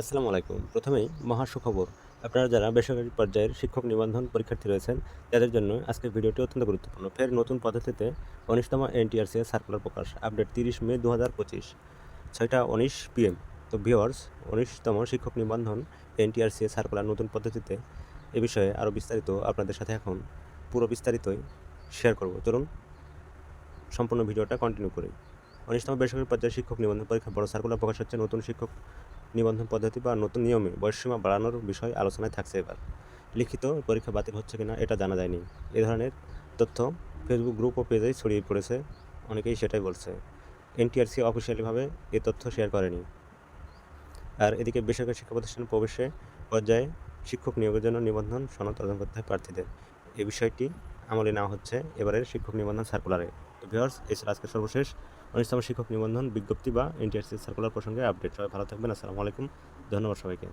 আসসালামু আলাইকুম। প্রথমেই মহা সুখবর। আপনারা যারা বেসরকারি পর্যায়ের শিক্ষক নিবন্ধন পরীক্ষার্থী রয়েছেন, তাদের জন্য আজকের ভিডিওটি অত্যন্ত গুরুত্বপূর্ণ। ফের নতুন পদ্ধতিতে উনিশতম এনটিআরসি সার্কুলার প্রকাশ আপডেট তিরিশ মে দু হাজার পঁচিশ, ছয়টা উনিশ পিএম তো ভিওয়ার্স উনিশতম শিক্ষক নিবন্ধন এনটিআরসি সার্কুলার নতুন পদ্ধতিতে এ বিষয়ে আরও বিস্তারিত আপনাদের সাথে এখন পুরো বিস্তারিতই শেয়ার করব। চলুন সম্পূর্ণ ভিডিওটা কন্টিনিউ করি। উনিশতম বেসরকারি পর্যায়ের শিক্ষক নিবন্ধন পরীক্ষা বড় সার্কুলার প্রকাশ হচ্ছে নতুন শিক্ষক নিবন্ধন পদ্ধতি বা নতুন নিয়মে বয়সসীমা বাড়ানোর বিষয় আলোচনায় থাকছে এবার। লিখিত পরীক্ষা বাতিল হচ্ছে কিনা এটা জানা যায়নি। এ ধরনের তথ্য ফেসবুক গ্রুপ ও পেজেই ছড়িয়ে পড়েছে, অনেকেই সেটাই বলছে। এনটিআরসি অফিসিয়ালিভাবে এ তথ্য শেয়ার করেনি। আর এদিকে বেসরকারি শিক্ষা প্রতিষ্ঠানে প্রবেশে পর্যায়ে শিক্ষক নিয়োগের জন্য নিবন্ধন সনদ অর্জন করতে হয় প্রার্থীদের। এই বিষয়টি আমলে নেওয়া হচ্ছে এবারের শিক্ষক নিবন্ধন সার্কুলারে তো ভিওর্স এছাড়া আজকে সর্বশেষ। উনিশতম শিক্ষক নিবন্ধন, বিজ্ঞপ্তি বা এনটিআরসি সার্কুলার প্রসঙ্গে আপডেট। সবাই ভালো থাকবেন, আসসালামু আলাইকুম, ধন্যবাদ সবাইকে।